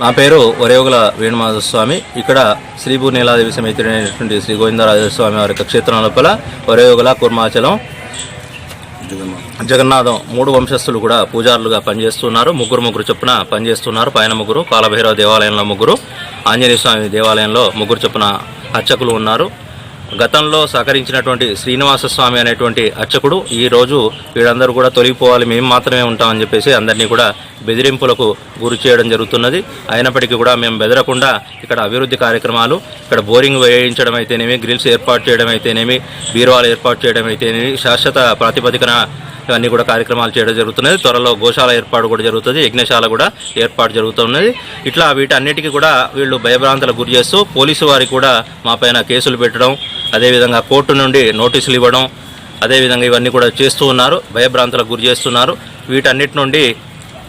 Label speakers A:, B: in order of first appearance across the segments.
A: నా పేరు వరేవుగల వేణుమాధవస్వామి. ఇక్కడ శ్రీభూ నీలాదేవి సమేతుడైనటువంటి శ్రీ గోవిందరాజస్వామి వారి యొక్క క్షేత్రం లోపల వరేవుగల కుర్మాచలం జగన్నాథం మూడు వంశస్థులు కూడా పూజారులుగా పనిచేస్తున్నారు. ముగ్గురు ముగ్గురు చొప్పున పనిచేస్తున్నారు. పైన ముగ్గురు కాలభైరవ దేవాలయంలో ముగ్గురు ఆంజనేయ స్వామి దేవాలయంలో ముగ్గురు చొప్పున అర్చకులు ఉన్నారు. గతంలో సహకరించినటువంటి శ్రీనివాస స్వామి అనేటువంటి అర్చకుడు ఈ రోజు వీళ్ళందరూ కూడా తొలగిపోవాలి మేము మాత్రమే ఉంటామని చెప్పేసి అందరినీ కూడా బెదిరింపులకు గురి చేయడం జరుగుతున్నది. అయినప్పటికీ కూడా మేము బెదరకుండా ఇక్కడ అభివృద్ధి కార్యక్రమాలు ఇక్కడ బోరింగ్ వేయించడం అయితేనేమి గ్రిల్స్ ఏర్పాటు చేయడం అయితేనేమి బీరువాలు ఏర్పాటు చేయడం అయితేనేమి శాశ్వత ప్రాతిపదికన ఇవన్నీ కూడా కార్యక్రమాలు చేయడం జరుగుతున్నది. త్వరలో గోశాల ఏర్పాటు కూడా జరుగుతుంది. యజ్ఞశాల కూడా ఏర్పాటు జరుగుతున్నది. ఇట్లా వీటన్నిటికీ కూడా వీళ్ళు భయభ్రాంతలకు గురి చేస్తూ పోలీసు వారికి కూడా మా పైన కేసులు పెట్టడం అదేవిధంగా కోర్టు నుండి నోటీసులు ఇవ్వడం అదేవిధంగా ఇవన్నీ కూడా చేస్తూ ఉన్నారు. భయభ్రాంతలకు గురి చేస్తున్నారు. వీటన్నిటి నుండి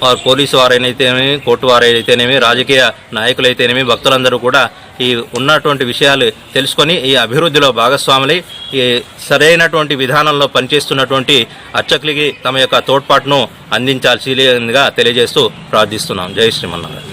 A: వారు పోలీసు వారైనైతేనేమి కోర్టు వారైతేనేమి రాజకీయ నాయకులైతేనేమి భక్తులందరూ కూడా ఈ ఉన్నటువంటి విషయాలు తెలుసుకొని ఈ అభివృద్ధిలో భాగస్వాములై ఈ సరైనటువంటి విధానంలో పనిచేస్తున్నటువంటి అర్చకులకి తమ యొక్క తోడ్పాటును అందించాల్సిందిగా తెలియజేస్తూ ప్రార్థిస్తున్నాం. జై శ్రీమన్నారాయణ.